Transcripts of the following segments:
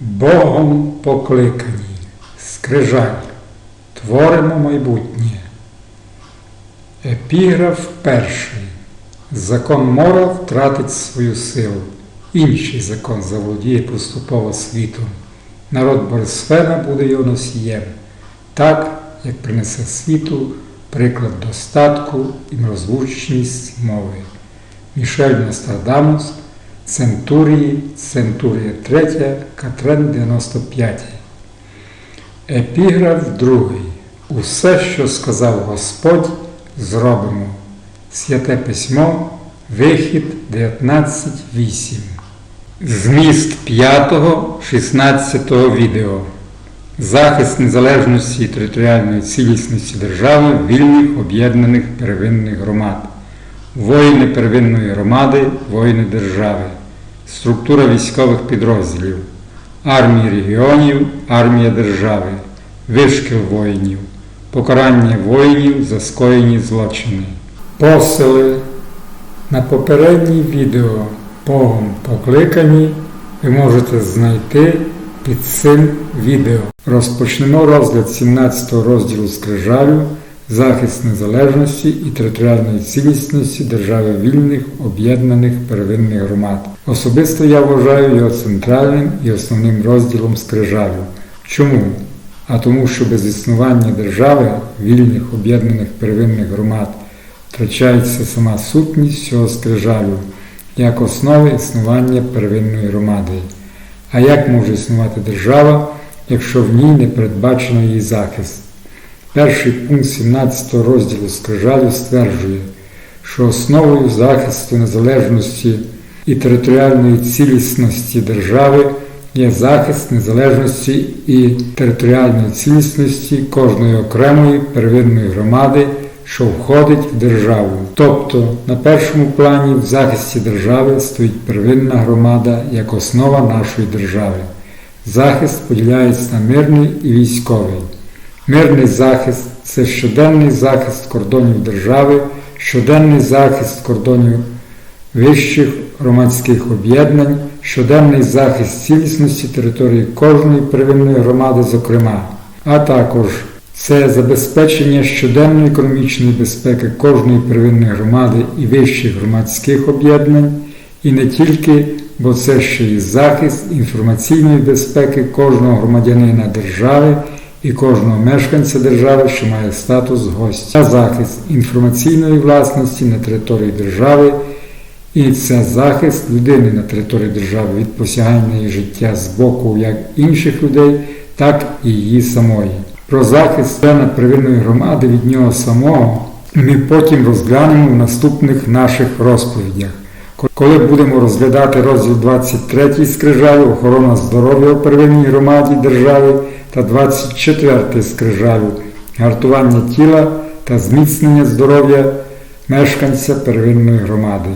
Богом покликані, скрижаль, творимо майбутнє. Епіграф перший. Закон мора втратить свою силу. Інший закон заволодіє поступово світом. Народ Борисфена буде його носієм, так, як принесе світу приклад достатку і розлучність мови. Мішель Нострадамус, Центурії, Центурія 3, Катрен 95. Епіграф 2. Усе, що сказав Господь, зробимо. Святе письмо, вихід 19.8. Зміст 5, 16 відео. Захист незалежності і територіальної цілісності держави вільних об'єднаних первинних громад. Воїни первинної громади, воїни держави. Структура військових підрозділів. Армії регіонів, армія держави. Вишкіл воїнів. Покарання воїнів за скоєні злочини. Посили на попередній відео Богом покликані ви можете знайти під цим відео. Розпочнемо розгляд 17 розділу Скрижалю захист незалежності і територіальної цілісності держави вільних об'єднаних первинних громад. Особисто я вважаю його центральним і основним розділом Скрижалю. Чому? А тому, що без існування держави вільних об'єднаних первинних громад втрачається сама сутність цього скрижалю як основи існування первинної громади. А як може існувати держава, якщо в ній не передбачено її захист? Перший пункт 17 розділу скрижалю стверджує, що основою захисту незалежності і територіальної цілісності держави є захист незалежності і територіальної цілісності кожної окремої первинної громади, що входить в державу. Тобто на першому плані в захисті держави стоїть первинна громада як основа нашої держави. Захист поділяється на мирний і військовий. Мирний захист це щоденний захист кордонів держави, щоденний захист кордонів вищих громадських об'єднань, щоденний захист цілісності території кожної первинної громади, зокрема, а також це забезпечення щоденної економічної безпеки кожної первинної громади і вищих громадських об'єднань, і не тільки, бо це ще і захист інформаційної безпеки кожного громадянина держави і кожного мешканця держави, що має статус гостя, захист інформаційної власності на території держави. І це захист людини на території держави від посягання її життя з боку як інших людей, так і її самої. Про захист члена первинної громади від нього самого ми потім розглянемо в наступних наших розповідях. Коли будемо розглядати розділ 23 скрижалю охорона здоров'я у первинній громаді держави та 24 скрижалю гартування тіла та зміцнення здоров'я мешканця первинної громади.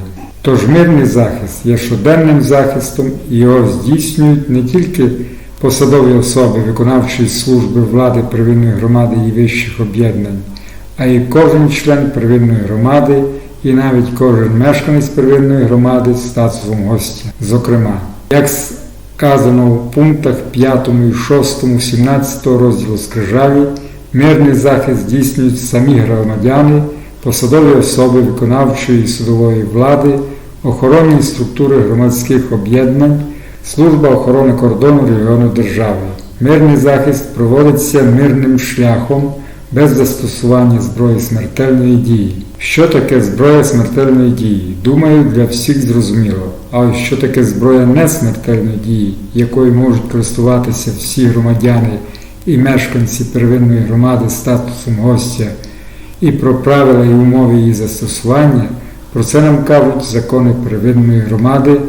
Тож мирний захист є щоденним захистом і його здійснюють не тільки посадові особи виконавчої служби влади первинної громади і вищих об'єднань, а й кожен член первинної громади і навіть кожен мешканець первинної громади з статусом гостя. Зокрема, як сказано в пунктах 5 і 6 17 розділу Скрижалі, мирний захист здійснюють самі громадяни, посадові особи виконавчої судової влади, охоронні структури громадських об'єднань, служба охорони кордону регіону держави. Мирний захист проводиться мирним шляхом без застосування зброї смертельної дії. Що таке зброя смертельної дії? Думаю, для всіх зрозуміло. А що таке зброя несмертельної дії, якою можуть користуватися всі громадяни і мешканці первинної громади статусом гостя, і про правила і умови її застосування, про це нам кажуть закони первинної громади.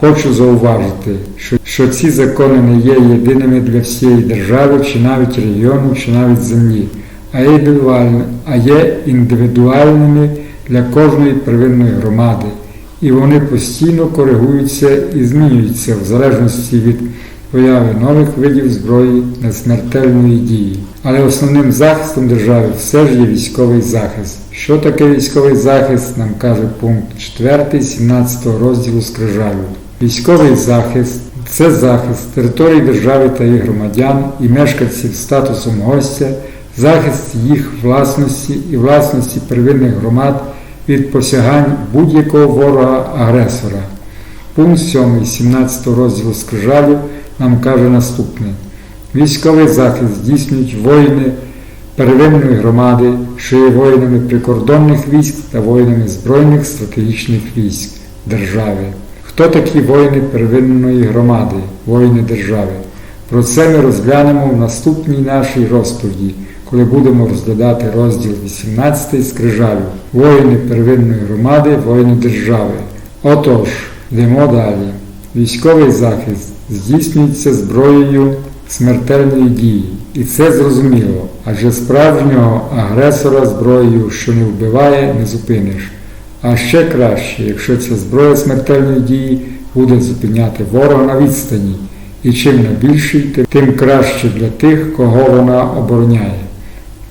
Хочу зауважити, що, ці закони не є єдиними для всієї держави, чи навіть регіону, чи навіть землі, а є, індивідуальними для кожної первинної громади. І вони постійно коригуються і змінюються в залежності від появи нових видів зброї несмертельної дії. Але основним захистом держави все ж є військовий захист. Що таке військовий захист, нам каже пункт 4 17 розділу Скрижалю. Військовий захист Це захист території держави та їх громадян і мешканців статусом гостя, захист їх власності і власності первинних громад від посягань будь-якого ворога-агресора. Пункт 7 17 розділу Скрижалів нам каже наступне. Військовий захист здійснюють воїни первинної громади, що є воїнами прикордонних військ та воїнами збройних стратегічних військ держави. Хто такі воїни первинної громади, воїни держави? Про це ми розглянемо в наступній нашій розповіді, коли будемо розглядати розділ 18 скрижалів Воїни первинної громади, воїни держави. Отож, йдемо далі. Військовий захист здійснюється зброєю смертельної дії. І це зрозуміло, адже справжнього агресора зброєю, що не вбиває, не зупиниш. А ще краще, якщо ця зброя смертельної дії буде зупиняти ворога на відстані, і чим на більший, тим краще для тих, кого вона обороняє.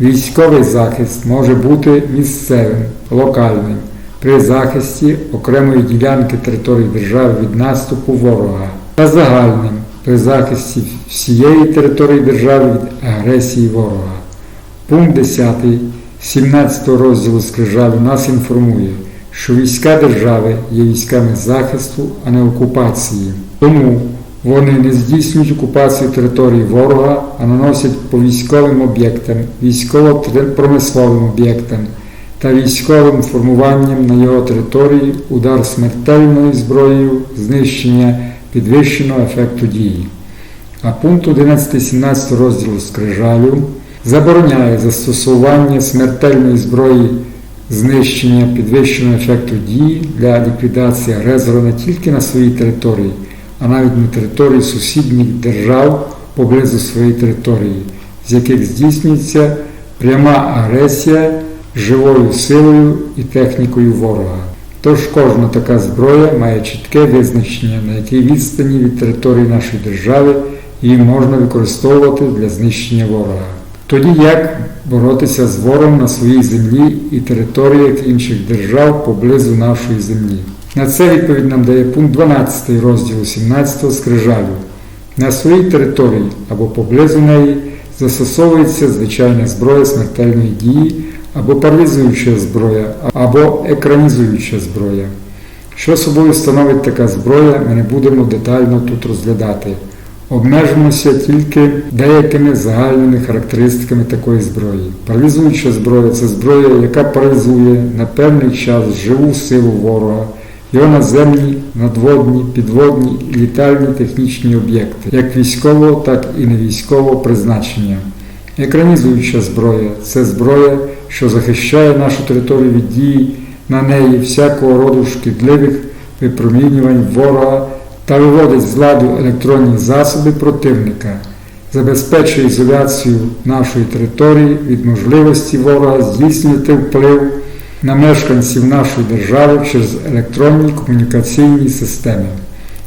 Військовий захист може бути місцевим, локальним, при захисті окремої ділянки території держави від наступу ворога, та загальним при захисті всієї території держави від агресії ворога. Пункт 10 17 розділу Скрижалю нас інформує, що війська держави є військами захисту, а не окупації. Тому вони не здійснюють окупацію території ворога, а наносять по військовим об'єктам, військово-промисловим об'єктам та військовим формуванням на його території удар смертельною зброєю, знищення підвищеного ефекту дії. А пункт 11-17 розділу Скрижалю забороняє застосування смертельної зброї знищення підвищеного ефекту дії для ліквідації агресора не тільки на своїй території, а навіть на території сусідніх держав поблизу своєї території, з яких здійснюється пряма агресія живою силою і технікою ворога. Тож кожна така зброя має чітке визначення, на якій відстані від території нашої держави її можна використовувати для знищення ворога. Тоді як боротися з ворогом на своїй землі і територіях інших держав поблизу нашої землі? На це відповідь нам дає пункт 12 розділу 17 скрижалю. На своїй території або поблизу неї застосовується звичайна зброя смертельної дії або паралізуюча зброя, або екранізуюча зброя. Що собою становить така зброя, ми не будемо детально тут розглядати. Обмежимося тільки деякими загальними характеристиками такої зброї. Паралізуюча зброя це зброя, яка паралізує на певний час живу силу ворога, його наземні, надводні, підводні і літальні технічні об'єкти, як військового, так і невійськового призначення. Екранізуюча зброя це зброя, що захищає нашу територію від дії на неї всякого роду шкідливих випромінювань ворога та виводить з ладу електронні засоби противника, забезпечує ізоляцію нашої території від можливості ворога здійснювати вплив на мешканців нашої держави через електронні комунікаційні системи.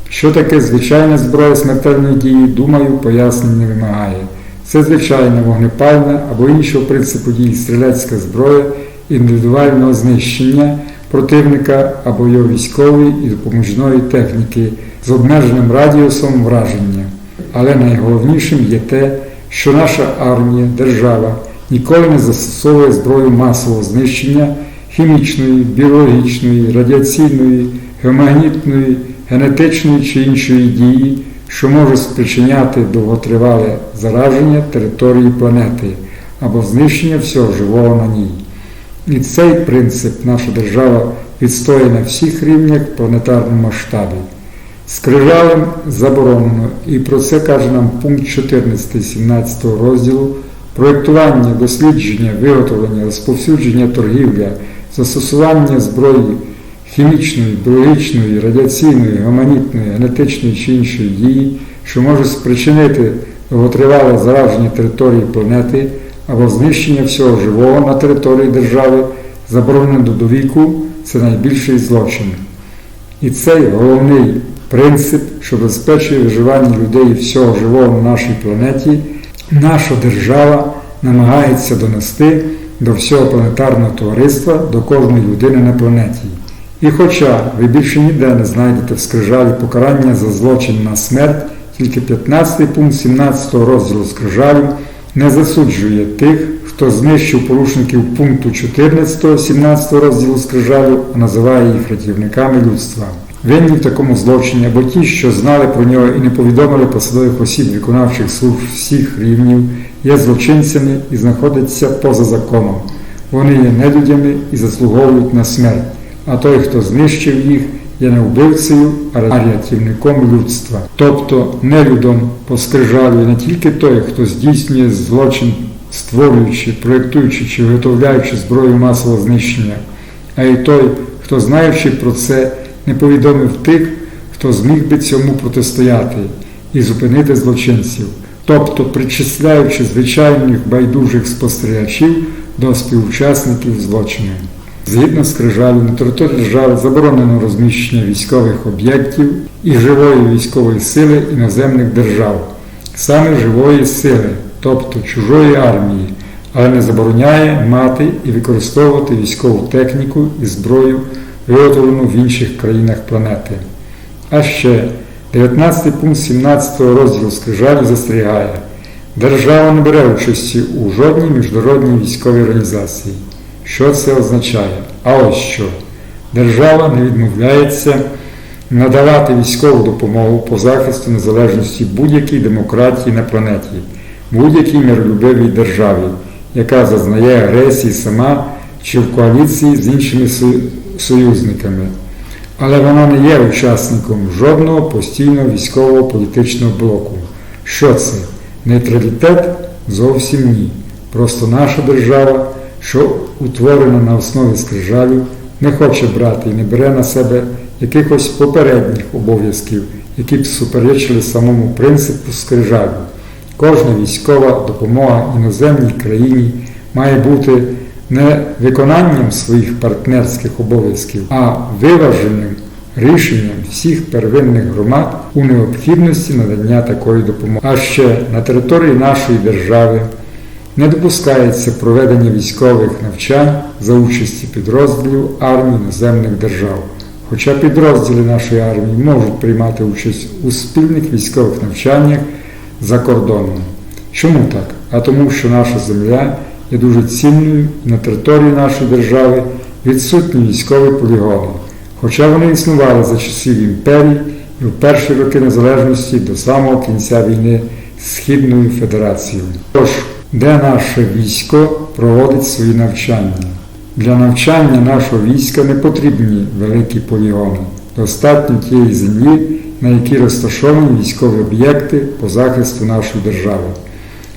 Що таке звичайна зброя смертельної дії, думаю, пояснень не вимагає. Це звичайна вогнепальна або іншого принципу дії стрілецька зброя індивідуального знищення противника або його військової і допоможної техніки з обмеженим радіусом враження. Але найголовнішим є те, що наша армія, держава ніколи не застосовує зброю масового знищення хімічної, біологічної, радіаційної, геомагнітної, генетичної чи іншої дії, що може спричиняти довготривале зараження території планети або знищення всього живого на ній. І цей принцип наша держава відстоює на всіх рівнях планетарному масштабі. Скрижалем заборонено, і про це каже нам пункт 14 17 розділу проєктування, дослідження, виготовлення, розповсюдження торгівля, застосування зброї хімічної, біологічної, радіаційної, гуманітної, генетичної чи іншої дії, що може спричинити довготривале зараження території планети або знищення всього живого на території держави, заборонено до довіку, це найбільший злочин. І цей головний принцип, що забезпечує виживання людей всього живого на нашій планеті, наша держава намагається донести до всього планетарного товариства, до кожної людини на планеті. І хоча ви більше ніде не знайдете в скрижалі покарання за злочин на смерть, тільки 15 пункт 17 розділу скрижалю не засуджує тих, хто знищив порушників пункту 14 17 розділу скрижалю, а називає їх рятівниками людства. Винні в такому злочині або ті, що знали про нього і не повідомили посадових осіб виконавчих служб всіх рівнів, є злочинцями і знаходяться поза законом. Вони є нелюдями і заслуговують на смерть, а той, хто знищив їх, є не вбивцею, а рятівником людства. Тобто нелюдом по скрижалю є не тільки той, хто здійснює злочин, створюючи, проєктуючи чи виготовляючи зброю масового знищення, а й той, хто, знаючи про це, не повідомив тих, хто зміг би цьому протистояти і зупинити злочинців, тобто причисляючи звичайних байдужих спостерігачів до співучасників злочину. Згідно з крижалю, на території держави заборонено розміщення військових об'єктів і живої військової сили іноземних держав, саме живої сили, тобто чужої армії, але не забороняє мати і використовувати військову техніку і зброю, виготовлену в інших країнах планети. А ще 19 пункт 17 розділу скрижалі застерігає, держава не бере участі у жодній міжнародній військовій організації. Що це означає? А ось що. Держава не відмовляється надавати військову допомогу по захисту незалежності будь-якій демократії на планеті, будь-якій миролюбивій державі, яка зазнає агресії сама чи в коаліції з іншими союзниками. Але вона не є учасником жодного постійного військового політичного блоку. Що це? Нейтралітет? Зовсім ні. Просто наша держава що утворена на основі скрижалю, не хоче брати і не бере на себе якихось попередніх обов'язків, які б суперечили самому принципу скрижалю. Кожна військова допомога іноземній країні має бути не виконанням своїх партнерських обов'язків, а виваженим рішенням всіх первинних громад у необхідності надання такої допомоги. А ще на території нашої держави. Не допускається проведення військових навчань за участі підрозділів армій іноземних держав. Хоча підрозділи нашої армії можуть приймати участь у спільних військових навчаннях за кордоном. Чому так? А тому, що наша земля є дуже цінною на території нашої держави відсутні військові полігони, хоча вони існували за часів імперії і в перші роки незалежності до самого кінця війни з Східною Федерацією. Тож, де наше військо проводить свої навчання. Для навчання нашого війська не потрібні великі полігони. Достатньо тієї землі, на якій розташовані військові об'єкти по захисту нашої держави.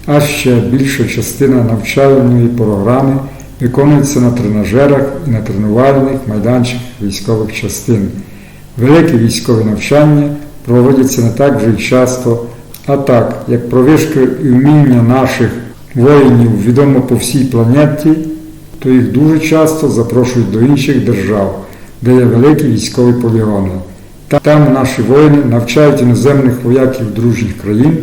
А ще більша частина навчальної програми виконується на тренажерах і на тренувальних майданчиках військових частин. Великі військові навчання проводяться не так вже й часто, а так, як про вишки і вміння наших воїнів відомо по всій планеті, то їх дуже часто запрошують до інших держав, де є великі військові полігони. Там наші воїни навчають іноземних вояків дружніх країн,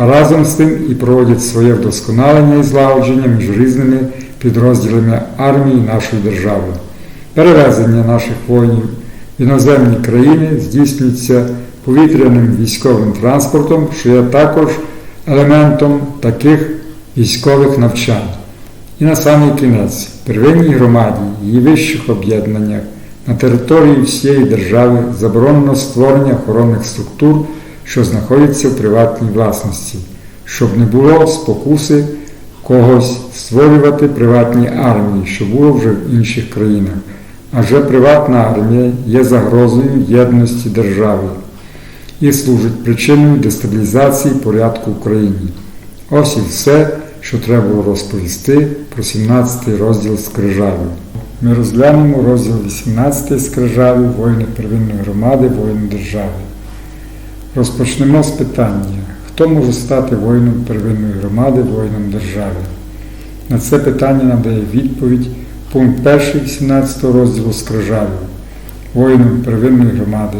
а разом з тим і проводять своє вдосконалення і злагодження між різними підрозділами армії нашої держави. Перевезення наших воїнів в іноземні країни здійснюється повітряним військовим транспортом, що є також елементом таких військових навчань. І на самий кінець, первинній громаді, її вищих об'єднаннях на території всієї держави заборонено створення охоронних структур, що знаходяться в приватній власності, щоб не було спокуси когось створювати приватні армії, що було вже в інших країнах. Адже приватна армія є загрозою єдності держави і служить причиною дестабілізації порядку в Україні. Ось і все, що треба було розповісти про 17 й розділ скрижалю. Ми розглянемо розділ 18 скрижалю воїни первинної громади, воїни держави. Розпочнемо з питання, хто може стати воїном первинної громади, воїном держави? На це питання надає відповідь пункт 1 18 розділу скрижалю. Воїном первинної громади,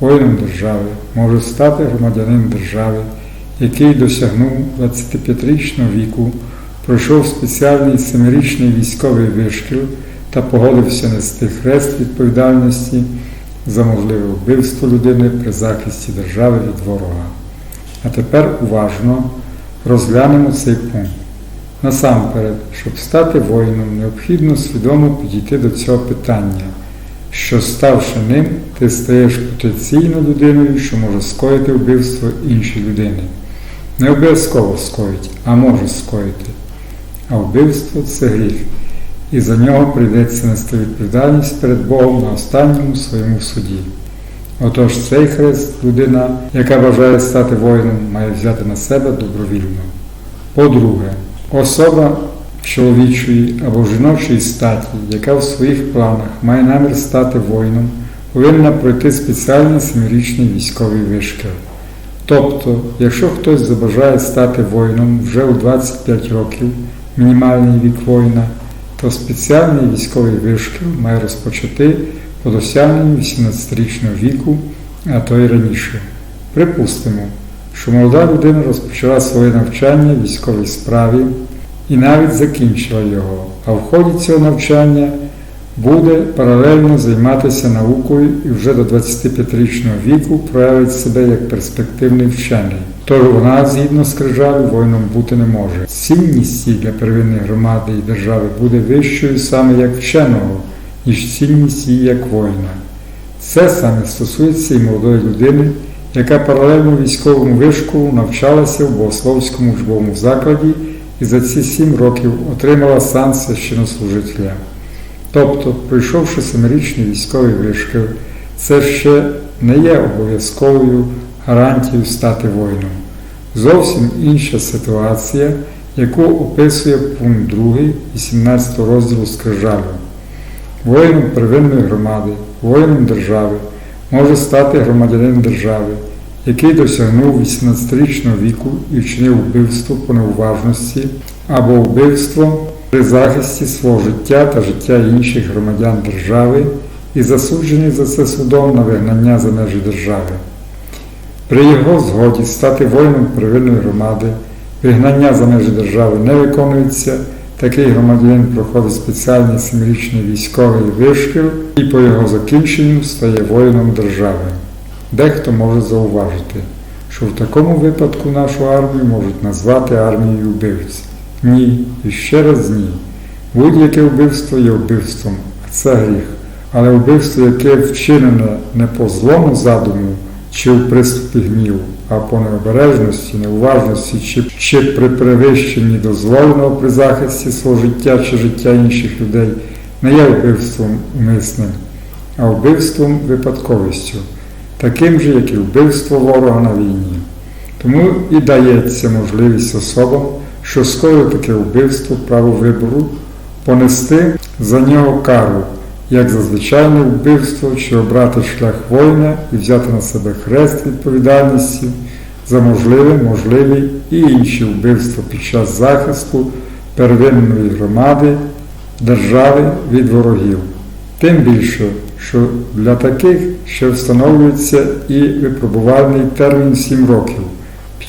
воїном держави може стати громадянин держави який досягнув 25-річного віку, пройшов спеціальний семирічний військовий вишкіл та погодився нести хрест відповідальності за можливе вбивство людини при захисті держави від ворога. А тепер уважно розглянемо цей пункт. Насамперед, щоб стати воїном, необхідно свідомо підійти до цього питання, що ставши ним, ти стаєш потенційно людиною, що може скоїти вбивство іншої людини. Не обов'язково скоїть, а може скоїти. А вбивство це гріх, і за нього прийдеться нести відповідальність перед Богом на останньому своєму суді. Отож цей хрест людина, яка бажає стати воїном, має взяти на себе добровільно. По-друге, особа чоловічої або жіночої статі, яка в своїх планах має намір стати воїном, повинна пройти спеціальний семирічний військовий вишкіл. Тобто, якщо хтось забажає стати воїном вже у 25 років, мінімальний вік воїна, то спеціальний військовий вишкіл має розпочати по досягненню 18-річного віку, а то й раніше. Припустимо, що молода людина розпочала своє навчання в військовій справі і навіть закінчила його, а в ході цього навчання буде паралельно займатися наукою і вже до 25-річного віку проявить себе як перспективний вчений. Тож вона, згідно з крижалю, воїном бути не може. Цінність для первинної громади і держави буде вищою саме як вченого, ніж цінність її як воїна. Це саме стосується і молодої людини, яка паралельно військовому вишколу навчалася в богословському учбовому закладі і за ці сім років отримала сан священнослужителя. Тобто, пройшовши семирічний військовий вишкіл, це ще не є обов'язковою гарантією стати воїном. Зовсім інша ситуація, яку описує пункт 2 18 розділу Скрижалю. Воїном первинної громади, воїном держави може стати громадянин держави, який досягнув 18-річного віку і вчинив вбивство по неуважності або вбивство при захисті свого життя та життя інших громадян держави і засуджений за це судом на вигнання за межі держави. При його згоді стати воїном первинної громади, вигнання за межі держави не виконується, такий громадянин проходить спеціальний семирічний військовий вишкіл і по його закінченню стає воїном держави. Дехто може зауважити, що в такому випадку нашу армію можуть назвати армією вбивців. Ні, і ще раз ні. Будь-яке вбивство є вбивством, а це гріх. Але вбивство, яке вчинене не по злому задуму чи в приступі гніву, а по необережності, неуважності чи, чи при перевищенні дозволеного при захисті свого життя чи життя інших людей, не є вбивством умисним, а вбивством випадковістю, таким же, як і вбивство ворога на війні. Тому і дається можливість особам, що скоїли таке вбивство право вибору, понести за нього кару, як за звичайне вбивство, чи обрати шлях воїна і взяти на себе хрест відповідальності за можливі, можливі і інші вбивства під час захисту первинної громади, держави від ворогів. Тим більше, що для таких ще встановлюється і випробувальний термін 7 років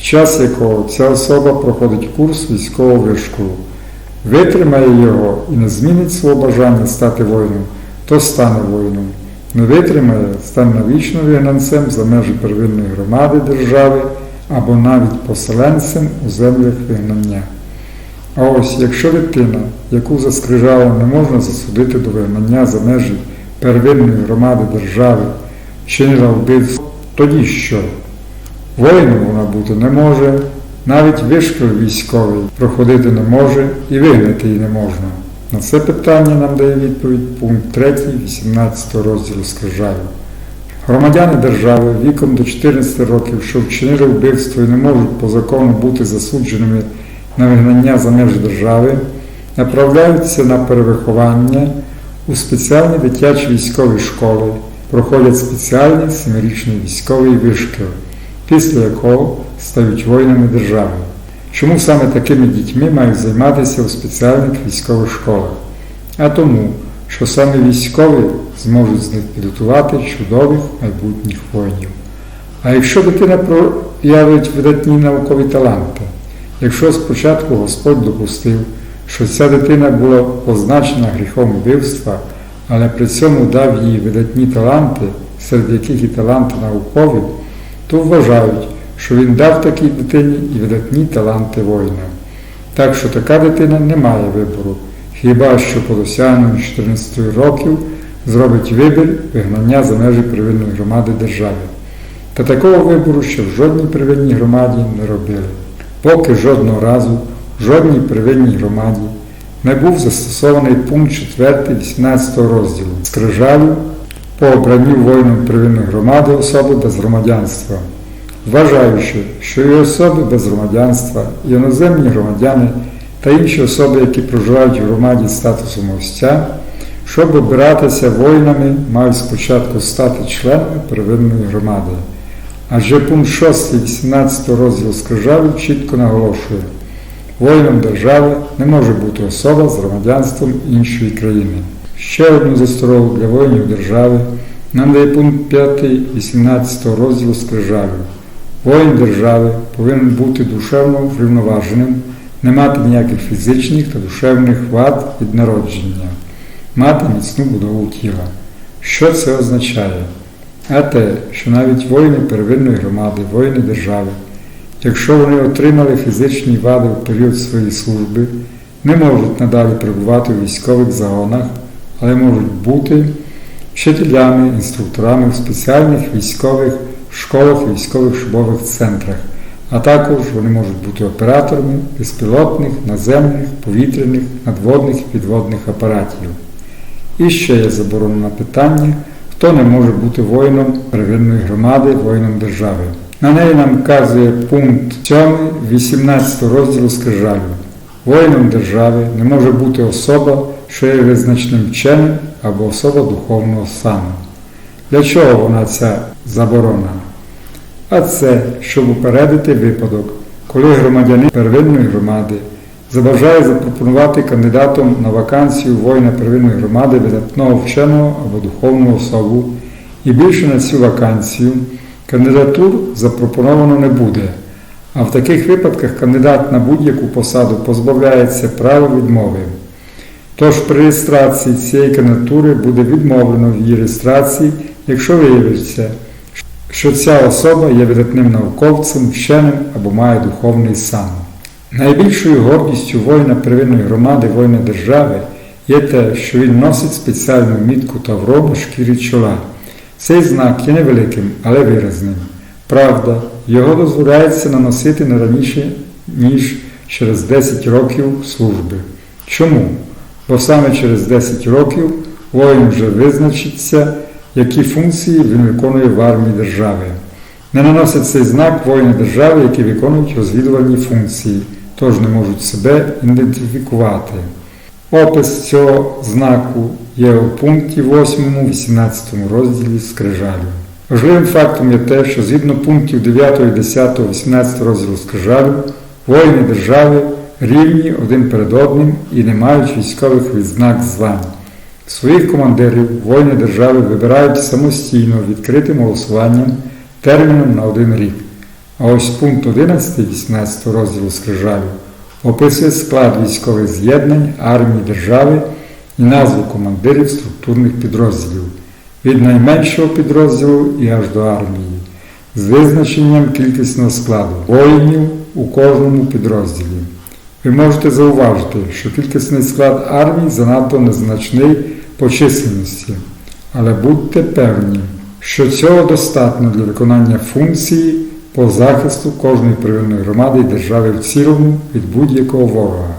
під час якого ця особа проходить курс військового вишколу, витримає його і не змінить свого бажання стати воїном, то стане воїном. Не витримає, стане навічно вигнанцем за межі первинної громади держави або навіть поселенцем у землях вигнання. А ось якщо дитина, яку за скрижалом не можна засудити до вигнання за межі первинної громади держави, чинила вбивство, тоді що? Воїном вона бути не може, навіть вишкіл військовий проходити не може і вигнати її не можна. На це питання нам дає відповідь пункт 3 18 розділу Скрижалю. Громадяни держави віком до 14 років, що вчинили вбивство і не можуть по закону бути засудженими на вигнання за межі держави, направляються на перевиховання у спеціальні дитячі військові школи, проходять спеціальний семирічний військовий вишкіл після якого стають воїнами держави. Чому саме такими дітьми мають займатися у спеціальних військових школах? А тому, що саме військові зможуть з них підготувати чудових майбутніх воїнів. А якщо дитина проявить видатні наукові таланти, якщо спочатку Господь допустив, що ця дитина була позначена гріхом вбивства, але при цьому дав їй видатні таланти, серед яких і таланти наукові, то вважають, що він дав такій дитині і видатні таланти воїна. Так що така дитина не має вибору, хіба що по досягненню 14 років зробить вибір вигнання за межі первинної громади держави. Та такого вибору ще в жодній первинній громаді не робили. Поки жодного разу в жодній первинній громаді не був застосований пункт 4 18 розділу скрижалю по обранню воїном первинної громади особи без громадянства, вважаючи, що і особи без громадянства, і іноземні громадяни та інші особи, які проживають в громаді статусом гостя, щоб обиратися воїнами, мають спочатку стати членами первинної громади. Адже пункт 6 18 розділу скрижалю чітко наголошує, воїном держави не може бути особа з громадянством іншої країни. Ще одну засторогу для воїнів держави нам дає пункт 5 18 розділу скрижалю. Воїн держави повинен бути душевно врівноваженим, не мати ніяких фізичних та душевних вад від народження, мати міцну будову тіла. Що це означає? А те, що навіть воїни первинної громади, воїни держави, якщо вони отримали фізичні вади в період своєї служби, не можуть надалі перебувати у військових загонах, але можуть бути вчителями, інструкторами в спеціальних військових школах військових шубових центрах, а також вони можуть бути операторами безпілотних, наземних, повітряних, надводних і підводних апаратів. І ще є заборонене питання, хто не може бути воїном первинної громади, воїном держави. На неї нам вказує пункт 7 18 розділу скрижалю. Воїном держави не може бути особа, що є визначним вченим або особа духовного стану. Для чого вона ця заборона? А це, щоб упередити випадок, коли громадянин первинної громади забажає запропонувати кандидатом на вакансію воїна первинної громади видатного вченого або духовного особу, і більше на цю вакансію кандидатур запропоновано не буде. А в таких випадках кандидат на будь-яку посаду позбавляється права відмови. Тож при реєстрації цієї кандидатури буде відмовлено в її реєстрації, якщо виявиться, що ця особа є видатним науковцем, вченим або має духовний сан. Найбільшою гордістю воїна первинної громади, воїна держави є те, що він носить спеціальну мітку тавро на шкірі чола. Цей знак є невеликим, але виразним. Правда, його дозволяється наносити не раніше, ніж через 10 років служби. Чому? Бо саме через 10 років воїн вже визначиться, які функції він виконує в армії держави. Не наносять цей знак воїни держави, які виконують розвідувальні функції, тож не можуть себе ідентифікувати. Опис цього знаку є у пункті 8, 18 розділі скрижалю. Важливим фактом є те, що згідно пунктів 9, 10, 18 розділу скрижалю, воїни держави рівні один перед одним і не мають військових відзнак звань. Своїх командирів воїни держави вибирають самостійно відкритим голосуванням терміном на один рік. А ось пункт 11 18 розділу скрижалю описує склад військових з'єднань армії держави і назву командирів структурних підрозділів від найменшого підрозділу і аж до армії, з визначенням кількісного складу воїнів у кожному підрозділі. Ви можете зауважити, що кількісний склад армії занадто незначний по численності, але будьте певні, що цього достатньо для виконання функції по захисту кожної первинної громади і держави в цілому від будь-якого ворога.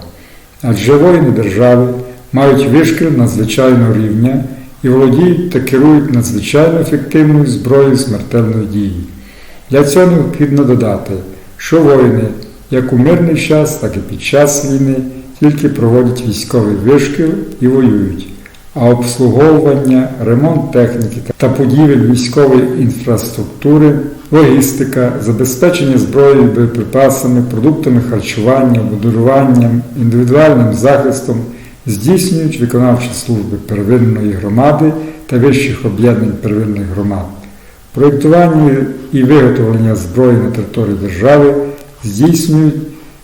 Адже воїни держави мають вишкіл надзвичайного рівня і володіють та керують надзвичайно ефективною зброєю смертельної дії. Для цього необхідно додати, що воїни як у мирний час, так і під час війни тільки проводять військовий вишкіл і воюють, а обслуговування, ремонт техніки та будівель військової інфраструктури, логістика, забезпечення зброєю, боєприпасами, продуктами харчування, будуванням, індивідуальним захистом здійснюють виконавчі служби первинної громади та вищих об'єднань первинних громад. Проєктування і виготовлення зброї на території держави здійснюють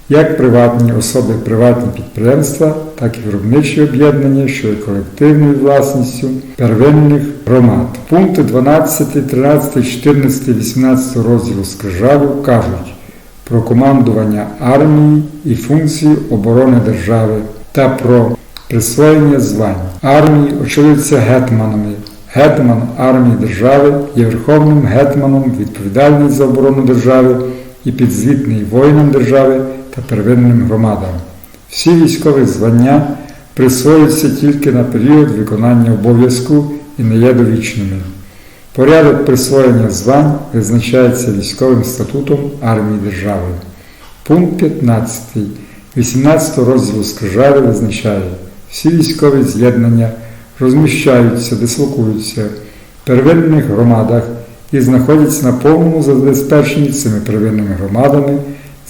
як приватні особи, приватні підприємства, так і виробничі об'єднання, що є колективною власністю первинних громад. Пункти 12, 13, 14, 18 розділу Скрижалю кажуть про командування армії і функції оборони держави та про присвоєння звань. Армії очолюються гетманами. Гетман армії держави є верховним гетманом, відповідальний за оборону держави і підзвітний воїнам держави та первинним громадам. Всі військові звання присвоюються тільки на період виконання обов'язку і не є довічними. Порядок присвоєння звань визначається військовим статутом армії держави. Пункт 15. 18 розділу Скрижалі визначає, всі військові з'єднання розміщаються, дислокуються в первинних громадах і знаходяться на повному забезпеченні цими первинними громадами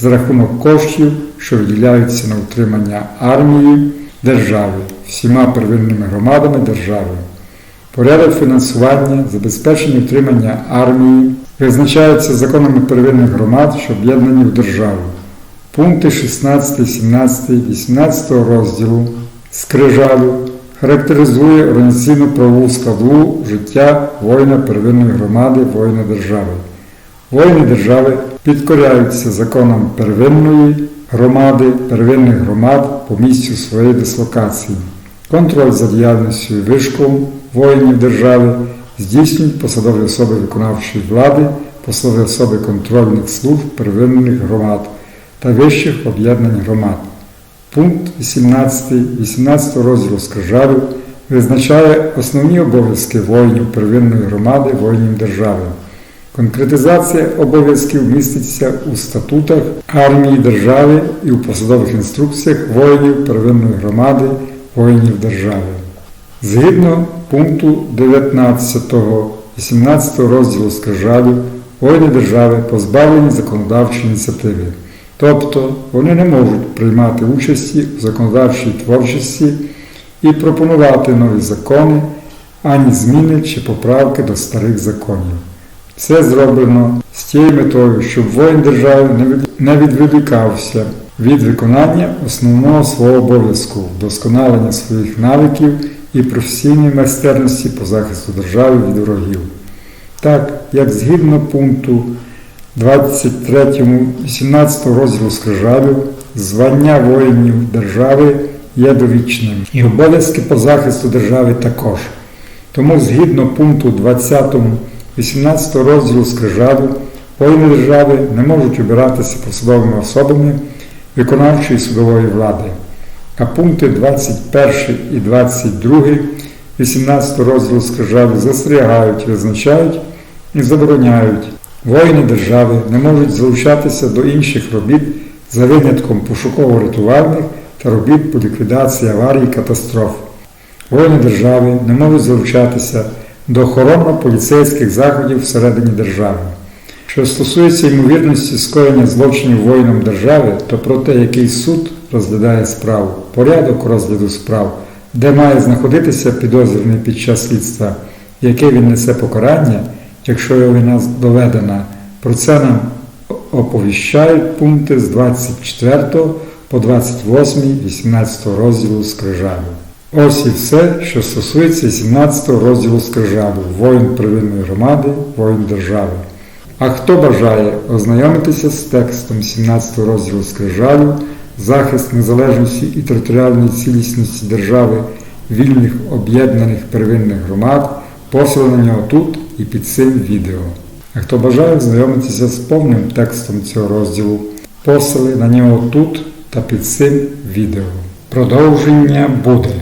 за рахунок коштів, що виділяються на утримання армії держави, всіма первинними громадами держави. Порядок фінансування, забезпечення утримання армії визначається законами первинних громад, що об'єднані в державу. Пункти 16, 17, 18 розділу Скрижалю характеризує організаційну правову складову життя воїна первинної громади, воїна держави. Воїни держави підкоряються законам первинної громади, первинних громад по місцю своєї дислокації. Контроль за діяльністю і вишколом воїнів держави здійснюють посадові особи виконавчої влади, посадові особи контрольних служб первинних громад та вищих об'єднань громад. Пункт 18, 18 розділу Скрижалю визначає основні обов'язки воїнів первинної громади, воїнів держави. Конкретизація обов'язків міститься у статутах армії держави і у посадових інструкціях воїнів первинної громади, воїнів держави. Згідно пункту 19, 18 розділу Скрижалю, воїни держави позбавлені законодавчої ініціативи. Тобто вони не можуть приймати участі у законодавчій творчості і пропонувати нові закони, ані зміни чи поправки до старих законів. Це зроблено з тією метою, щоб воїн держави не відволікався від виконання основного свого обов'язку, вдосконалення своїх навиків і професійної майстерності по захисту держави від ворогів. Так, як згідно пункту 23, 18 розділу Скрижалю, звання воїнів держави є довічним, і обов'язки по захисту держави також. Тому згідно пункту 20, 18 розділу Скрижалю, воїни держави не можуть обиратися посадовими особами виконавчої судової влади. А пункти 21 і 22 18 розділу Скрижалю застерігають, визначають і забороняють. Воїни держави не можуть залучатися до інших робіт за винятком пошуково-рятувальних та робіт по ліквідації аварій катастроф. Воїни держави не можуть залучатися до охоронно-поліцейських заходів всередині держави. Що стосується ймовірності скоєння злочинів воїном держави, то про те, який суд розглядає справу, порядок розгляду справ, де має знаходитися підозрюваний під час слідства, яке він несе покарання, якщо вина доведена, про це нам оповіщають пункти з 24 по 28, 18 розділу Скрижалю. Ось і все, що стосується 17 розділу Скрижалю воїн первинної громади, воїн держави. А хто бажає ознайомитися з текстом 17 розділу Скрижалю, захист незалежності і територіальної цілісності держави, вільних об'єднаних первинних громад, посилання на тут і під цим відео. А хто бажає ознайомитися з повним текстом цього розділу, посили на нього тут та під цим відео. Продовження буде.